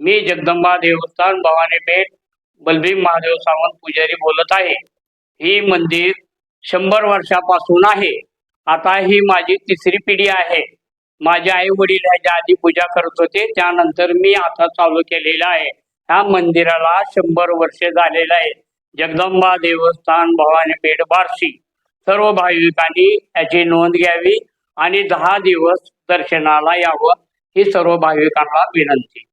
मी जगदंबा देवस्थान भवानीपेठ बलभीम महादेव सावंत पुजारी बोलत आहे. ही मंदिर शंभर वर्षापासून आहे. आता ही माझी तिसरी पिढी आहे. माझे आई वडील ह्याच्या आधी पूजा करत होते. त्यानंतर मी आता चालू केलेला आहे. ह्या मंदिराला शंभर वर्षे झालेलं आहे. जगदंबा देवस्थान भवानी पेठ बार्शी. सर्व भाविकांनी याची नोंद घ्यावी आणि दहा दिवस दर्शनाला यावं ही सर्व भाविकांना विनंती.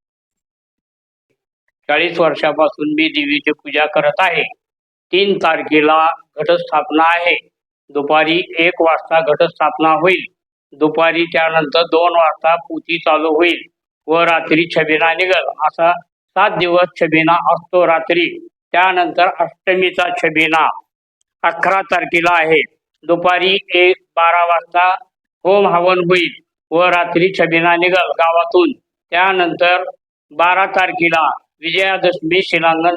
चाळीस वर्षापासून मी देवीची पूजा करत आहे. तीन तारखेला घटस्थापना आहे. दुपारी एक वाजता घटस्थापना होईल. दुपारी त्यानंतर दोन वाजता पूती चालू होईल व रात्री छबिना निघल. असा सात दिवस छबिना असतो रात्री. त्यानंतर अष्टमीचा छबिना अकरा तारखेला आहे. दुपारी एक बारा वाजता होम हवन होईल व रात्री छबिना निघल गावातून. त्यानंतर बारा तारखेला विजयादशमी शिलांगण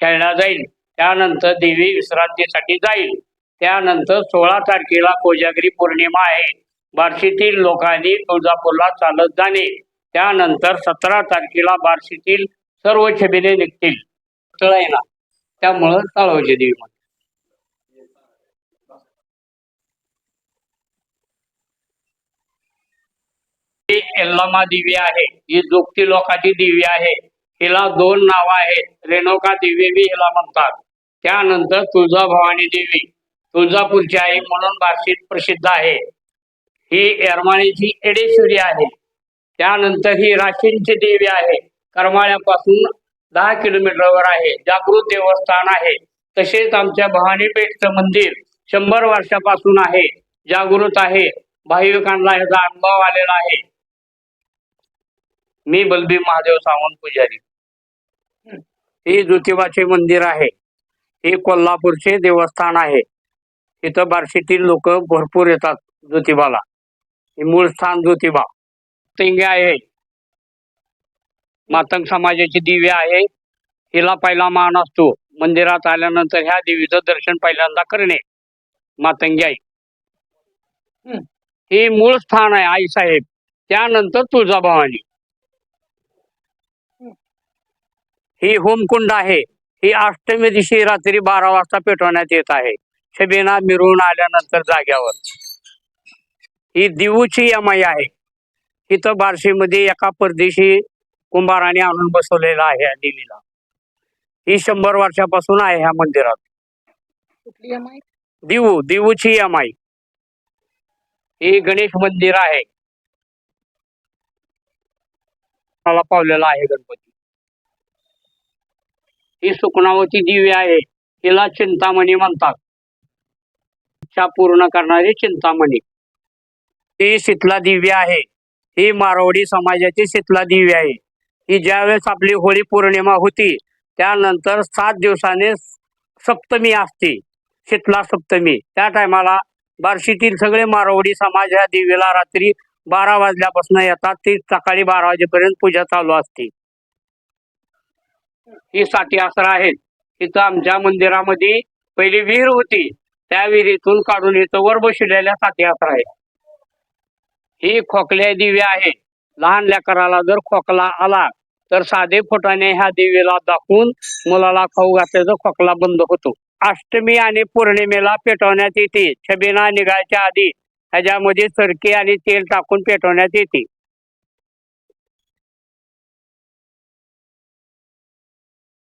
खेळला जाईल. त्यानंतर देवी विश्रांतीसाठी जाईल. त्यानंतर सोळा तारखेला कोजागरी पौर्णिमा आहे. बार्शीतील लोकांनी तुळजापूरला चालत जाणे. त्यानंतर सतरा तारखेला बार्शीतील सर्व छबिने निघतील. तळायला त्यामुळं तळवचे देवी म्हणतात. एल्लामा देवी आहे. ही जोगती लोकाची देवी आहे. हिला दोन नाव आहेत. रेणुका देवी बी हिला म्हणतात. त्यानंतर तुळजाभवानी देवी. तुळजापूरची आई म्हणून बार्शीत प्रसिद्ध आहे. ही येरमाळीची एडेश्वरी आहे. त्यानंतर ही राशींची देवी आहे. करमाळ्यापासून दहा किलोमीटरवर आहे. जागृत देवस्थान आहे. तसेच आमच्या भवानीपेठचं मंदिर शंभर वर्षापासून आहे. जागृत आहे. भाविकांना याचा अनुभव आलेला आहे. मी बलबी महादेव सावंत पुजारी. हे ज्योतिबाचे मंदिर आहे. हे कोल्हापूरचे देवस्थान आहे. इथं बार्शीतील लोक भरपूर येतात ज्योतिबाला. हे मूळ स्थान ज्योतिबा. तिंगे आहे. मातंग समाजाची दिव्य आहे. हिला पहिला मान असतो. मंदिरात आल्यानंतर ह्या देवीचं दर्शन पहिल्यांदा करणे. मातंगी आई. हं. हे मूळ स्थान आहे आई साहेब. त्यानंतर तुळजाभवानी. ही होमकुंड आहे. ही अष्टमी दिवशी रात्री बारा वाजता पेटवण्यात येत आहे. छबिना मिरवून आल्यानंतर जाग्यावर. ही दिवूची यमाई आहे. इथं बार्शीमध्ये एका परदेशी कुंभाराने आणून बसवलेला आहे या देवीला. ही शंभर वर्षापासून आहे ह्या मंदिरात. कुठली दिवू दिवूची यमाई. हे गणेश मंदिर आहे. मला पावलेला आहे गणपती. ही सुकणावती दिवी आहे. हिला चिंतामणी म्हणतात. इच्छा पूर्ण करणारी चिंतामणी. ही शीतला दिव्य आहे. ही मारवाडी समाजाची शीतला दिव्य आहे. ही ज्यावेळेस आपली होळी पौर्णिमा होती त्यानंतर सात दिवसाने सप्तमी असते. शीतला सप्तमी. त्या टायमाला बार्शीतील सगळे मारवाडी समाज ह्या देवीला रात्री बारा वाजल्यापासून येतात. ती सकाळी बारा वाजेपर्यंत पूजा चालू असते. ही साठी आसरा आहेत इथं आमच्या मंदिरामध्ये पहिली विहीर होती. त्या विहिरीतून काढून इथं वर बसलेल्या साठी आसरा आहेत. ही खोकल्या दिवे आहे. लहान लेकराला जर खोकला आला तर साधे फोटाने ह्या देवीला दाखवून मुलाला खाऊ घातल्याचा खोकला बंद होतो. अष्टमी आणि पौर्णिमेला पेटवण्यात येते. छबिना निघायच्या आधी ह्याच्यामध्ये सरकी आणि तेल टाकून पेटवण्यात येते.